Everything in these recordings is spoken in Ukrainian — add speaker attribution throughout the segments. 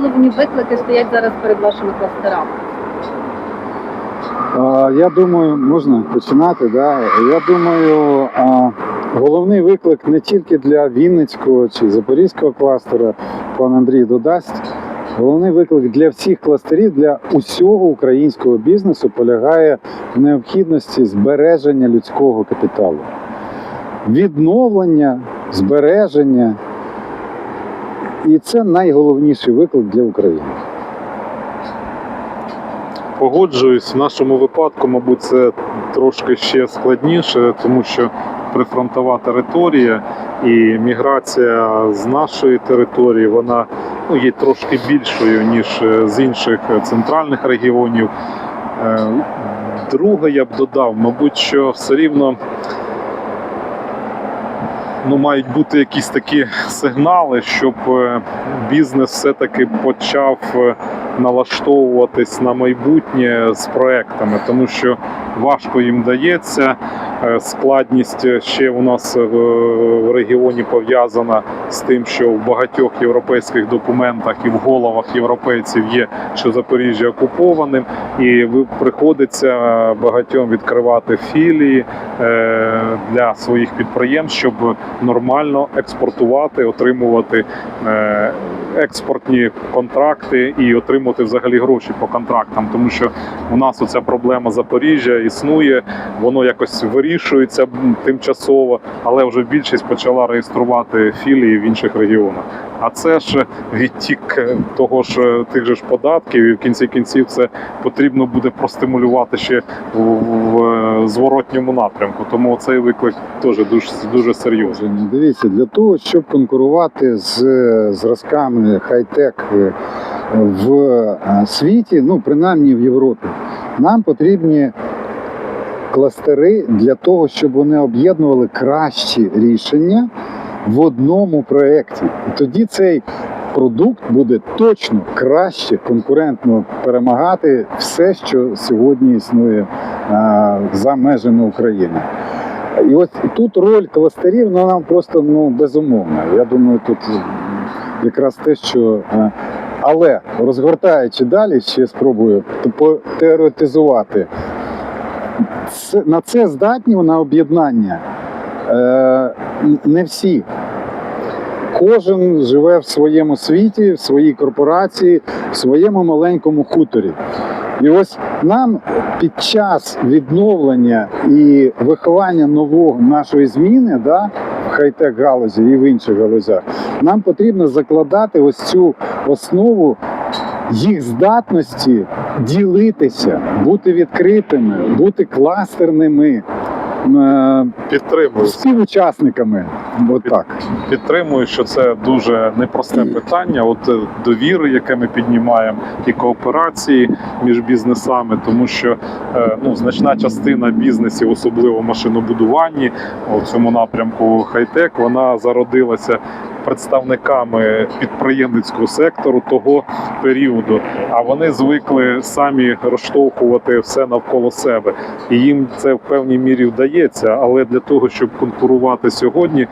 Speaker 1: головні виклики стоять зараз перед вашими кластерами?
Speaker 2: Я думаю, можна починати. Да? Я думаю, головний виклик не тільки для Вінницького чи Запорізького кластера, пан Андрій додасть. Головний виклик для всіх кластерів, для усього українського бізнесу полягає в необхідності збереження людського капіталу, відновлення, збереження. І це найголовніший виклик для України.
Speaker 3: Погоджуюсь, в нашому випадку, мабуть, це трошки ще складніше, тому що прифронтова територія і міграція з нашої території вона ну, є трошки більшою, ніж е, з інших центральних регіонів. Е, Друге, я б додав, мабуть, що все рівно ну, мають бути якісь такі сигнали, щоб е, бізнес все-таки почав е, налаштовуватись на майбутнє з проектами, тому що важко їм дається. Е, Складність ще у нас в регіоні пов'язана з тим, що в багатьох європейських документах і в головах європейців є, що Запоріжжя окуповане, і приходиться багатьом відкривати філії е, для своїх підприємств, щоб нормально експортувати, отримувати е, експортні контракти і отримувати взагалі гроші по контрактам, тому що у нас оця проблема Запоріжжя існує, воно якось вирішується тимчасово, але вже більшість почала реєструвати філії в інших регіонах. А це ж відтік того ж тих же ж податків, і в кінці кінців це потрібно буде простимулювати ще в, в зворотньому напрямку. Тому цей виклик теж дуже дуже серйозний.
Speaker 2: Дивіться, для того, щоб конкурувати з зразками хай-тек е, в е, світі, ну принаймні в Європі, нам потрібні кластери для того, щоб вони об'єднували кращі рішення в одному проєкті. І тоді цей продукт буде точно краще конкурентно перемагати все, що сьогодні існує е, за межами України. І ось тут роль кластерів ну, нам просто ну, безумовна. Я думаю, тут якраз те, що. е, Але розгортаючи далі, ще спробую теоретизувати. На це здатні на об'єднання е, не всі. Кожен живе в своєму світі, в своїй корпорації, в своєму маленькому хуторі. І ось нам під час відновлення і виховання нового нашої зміни, да, хай-тек галузі і в інших галузях, нам потрібно закладати ось цю основу їх здатності ділитися, бути відкритими, бути кластерними. Е,
Speaker 3: Підтримую.
Speaker 2: Співучасниками, от так.
Speaker 3: Підтримую, що це дуже непросте питання. От е, довіри, яке ми піднімаємо, і кооперації між бізнесами, тому що е, ну значна частина бізнесів, особливо в машинобудуванні, у цьому напрямку хай-тек, вона зародилася представниками підприємницького сектору того періоду. А вони звикли самі розштовхувати все навколо себе, і їм це в певній мірі вдається. Але для того, щоб конкурувати сьогодні,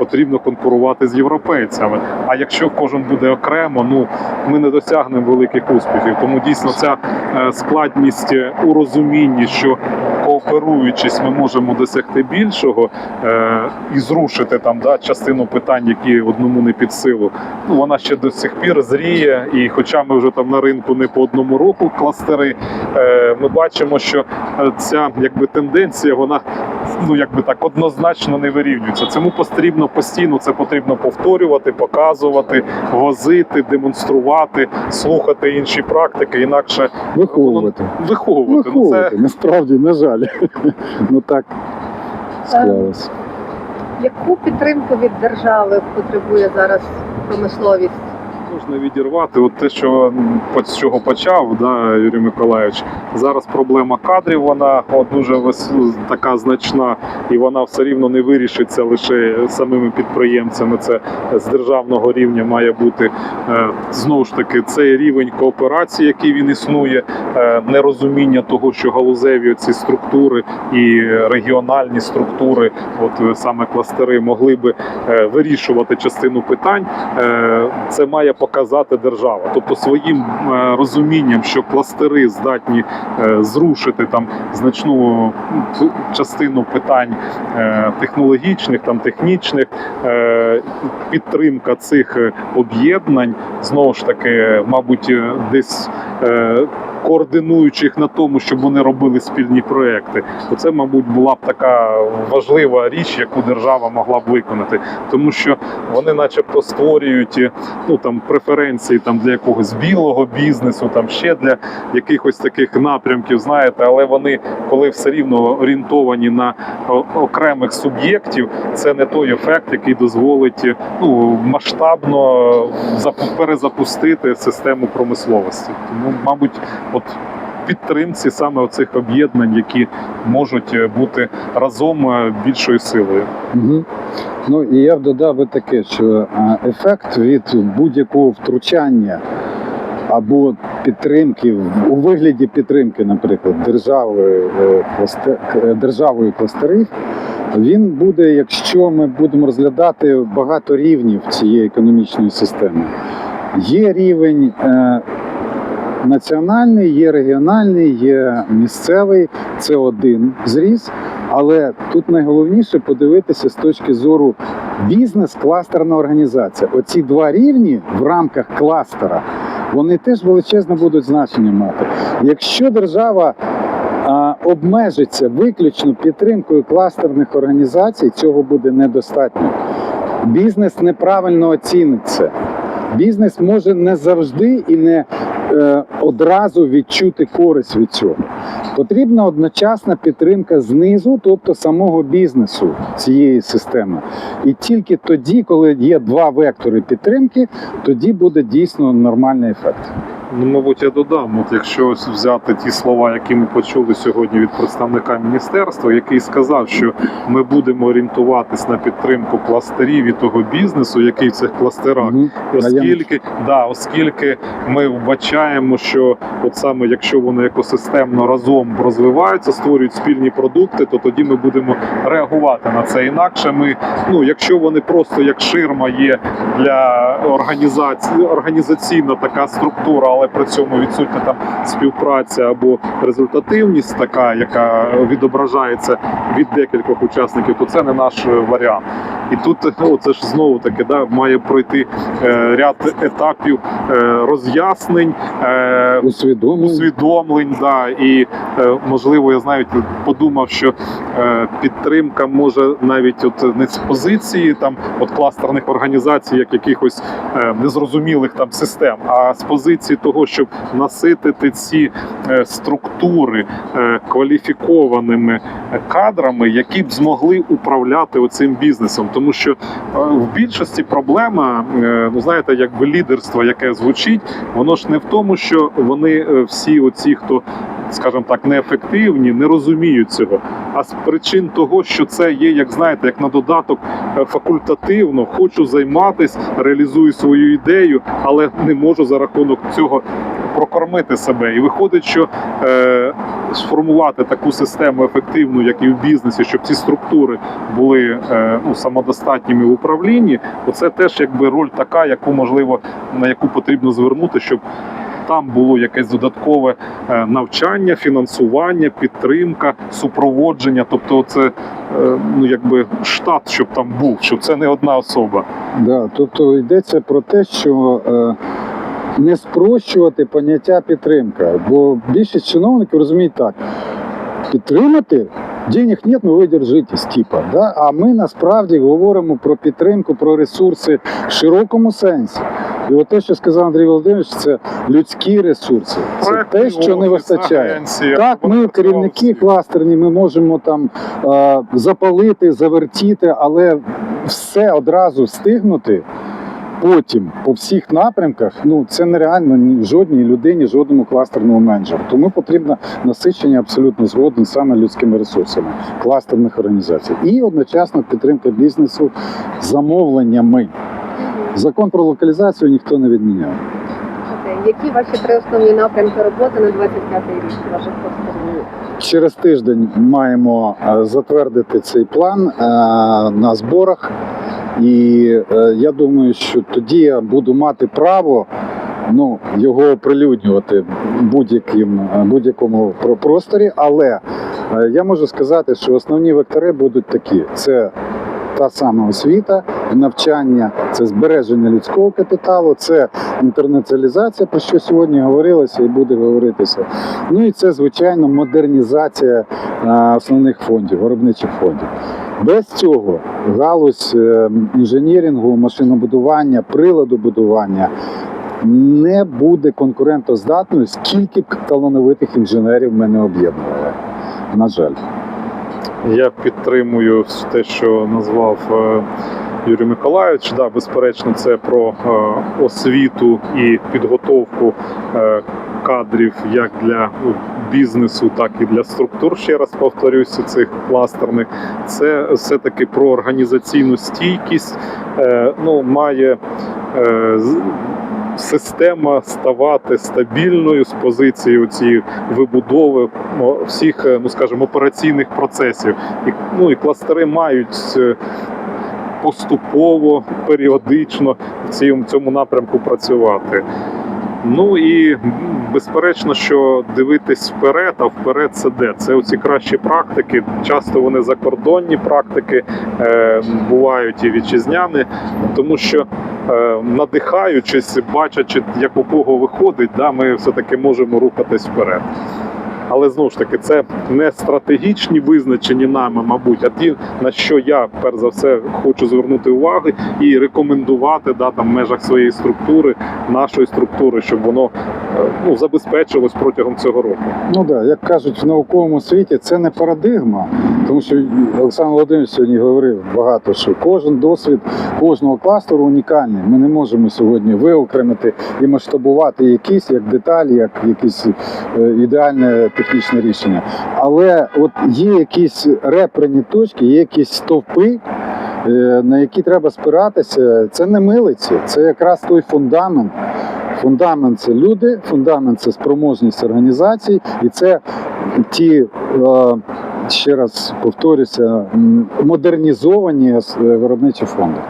Speaker 3: потрібно конкурувати з європейцями. А якщо кожен буде окремо, ну ми не досягнемо великих успіхів. Тому дійсно ця е, складність е, у розумінні, що кооперуючись, ми можемо досягти більшого е, і зрушити там да, частину питань, які одному не під силу. Ну вона ще до сих пір зріє. І хоча ми вже там на ринку не по одному року кластери, ми бачимо, що ця якби тенденція, вона ну якби так однозначно не вирівнюється. Цьому потрібно постійно це потрібно повторювати, показувати, возити, демонструвати, слухати інші практики. Інакше
Speaker 2: Виховувати.
Speaker 3: виховувати. Ну, це
Speaker 2: Насправді, на жаль. Ну так склалось.
Speaker 1: Яку підтримку від держави потребує зараз промисловість?
Speaker 3: Можна відірвати. От те, що з чого почав, да, Юрій Миколаївич. Зараз проблема кадрів, вона от, дуже вис- така значна, і вона все рівно не вирішиться лише самими підприємцями. Це з державного рівня має бути е, знову ж таки цей рівень кооперації, який він існує, е, нерозуміння того, що галузеві ці структури і регіональні структури, от е, саме кластери, могли би вирішувати частину питань. Це має показати держава. Тобто своїм е, розумінням, що кластери здатні е, зрушити там значну частину питань е, технологічних, там технічних, підтримка цих об'єднань знову ж таки, мабуть, десь. Е, Координуючих на тому, щоб вони робили спільні проекти, це, мабуть, була б така важлива річ, яку держава могла б виконати, тому що вони, начебто, створюють е, ну там преференції там для якогось білого бізнесу, там ще для якихось таких напрямків, знаєте, але вони, коли все рівно орієнтовані на окремих суб'єктів, це не той ефект, який дозволить е, ну масштабно запу- перезапустити систему промисловості. Тому, мабуть, от. Підтримці саме оцих об'єднань, які можуть е, бути разом е, більшою силою.
Speaker 2: Угу. Ну і я б додав би таке, що е, ефект від будь-якого втручання або підтримки у вигляді підтримки, наприклад, держави державою кластерів, він буде, якщо ми будемо розглядати багато рівнів цієї економічної системи. Є рівень національний, є регіональний, є місцевий. Це один зріз. Але тут найголовніше подивитися з точки зору бізнес-кластерна організація. Оці два рівні в рамках кластера вони теж величезне будуть значення мати. Якщо держава а, обмежиться виключно підтримкою кластерних організацій, цього буде недостатньо. Бізнес неправильно оцінить це. Бізнес може не завжди і не одразу відчути користь від цього. Потрібна одночасна підтримка знизу, тобто самого бізнесу цієї системи. І тільки тоді, коли є два вектори підтримки, тоді буде дійсно нормальний ефект.
Speaker 3: Ну, мабуть, я додам, от якщо ось взяти ті слова, які ми почули сьогодні від представника міністерства, який сказав, що ми будемо орієнтуватись на підтримку кластерів і того бізнесу, який в цих кластерах.
Speaker 2: Мгм.
Speaker 3: Оскільки, да, оскільки ми вбачаємо, що от саме якщо вони екосистемно разом розвиваються, створюють спільні продукти, то тоді ми будемо реагувати на це. Інакше ми, ну якщо вони просто як ширма є для організації, організаційна така структура, але при цьому відсутня там співпраця або результативність, така яка відображається від декількох учасників, то це не наш варіант. І тут ну, це ж знову таки да, має пройти е, ряд етапів е, роз'яснень, е,
Speaker 2: Усвідомлення.
Speaker 3: усвідомлень. Да, і е, можливо, я навіть подумав, що е, підтримка може навіть от не з позиції там от кластерних організацій, як якихось е, незрозумілих там систем, а з позиції того, щоб наситити ці е, структури е, кваліфікованими кадрами, які б змогли управляти оцим бізнесом, тому що е, в більшості проблема, е, ну знаєте, якби лідерство, яке звучить, воно ж не в тому, що вони е, всі, оці, хто, скажімо так, неефективні, не розуміють цього, а з причин того, що це є, як знаєте, як на додаток е, факультативно, хочу займатися, реалізую свою ідею, але не можу за рахунок цього прокормити себе. І виходить, що е, сформувати таку систему ефективну, як і в бізнесі, щоб ці структури були е, ну, самодостатніми в управлінні, оце теж якби роль така, яку можливо на яку потрібно звернути, щоб там було якесь додаткове е, навчання, фінансування, підтримка, супроводження. Тобто, це е, ну якби штат, щоб там був, щоб це не одна особа.
Speaker 2: Да, тобто йдеться про те, що е, не спрощувати поняття підтримка, бо більшість чиновників розуміють так: підтримати. Денег нет, ну ви держитесь, типа. Да? А ми насправді говоримо про підтримку, про ресурси в широкому сенсі. І от те, що сказав Андрій Володимирович, це людські ресурси. Це те, що не вистачає. Так, ми керівники кластерні, ми можемо там запалити, завертіти, але все одразу встигнути. Потім по всіх напрямках, ну це нереально ні жодній людині, жодному кластерному менеджеру. Тому потрібно насичення абсолютно згоден саме людськими ресурсами кластерних організацій і одночасно підтримка бізнесу замовленнями. Закон про локалізацію ніхто не відміняв.
Speaker 1: Які ваші три основні напрямки роботи на 25-й рік ваших кластерів?
Speaker 2: Через тиждень маємо е, затвердити цей план е, на зборах. І е, я думаю, що тоді я буду мати право ну, його оприлюднювати в будь-яким, будь-якому про- просторі. Але я можу сказати, що основні вектори будуть такі: це та сама освіта, навчання, це збереження людського капіталу, це інтернаціалізація, про що сьогодні говорилося і буде говоритися. Ну і це, звичайно, модернізація е, основних фондів, виробничих фондів. Без цього галузь е, інженірінгу, машинобудування, приладобудування не буде конкурентоздатною, скільки б талановитих інженерів ми не об'єднували. На жаль.
Speaker 3: Я підтримую те, що назвав е, Юрій Миколаївич. Да, безперечно, це про е, освіту і підготовку е, кадрів як для бізнесу, так і для структур. Ще раз повторюся, цих кластерних. Це все-таки про організаційну стійкість. Ну, має система ставати стабільною з позиції цієї вибудови всіх, е, ну скажімо, операційних процесів. І, ну, і кластери мають е, поступово, періодично в цьому, напрямку працювати. Ну і безперечно, що дивитись вперед, а вперед це де? Це оці кращі практики. Часто вони закордонні практики е, бувають і вітчизняні, тому що надихаючись, бачачи, як у кого виходить, да, ми все-таки можемо рухатись вперед. Але знову ж таки, це не стратегічні визначені нами, мабуть, а ті, на що я перш за все хочу звернути увагу і рекомендувати да, там, в межах своєї структури, нашої структури, щоб воно е, ну, забезпечилось протягом цього року.
Speaker 2: Ну да, як кажуть в науковому світі, це не парадигма, тому що Олександр Володимирович сьогодні говорив багато, що кожен досвід кожного кластеру унікальний. Ми не можемо сьогодні виокремити і масштабувати якісь як деталі, як якісь е, ідеальне технічне рішення. Але от є якісь репрені точки, є якісь стовпи. е, На які треба спиратися, це не милиці, це якраз той фундамент, Фундамент це люди, фундамент це спроможність організацій, і це ті, е, ще раз повторюся, модернізовані е, виробничі фонди.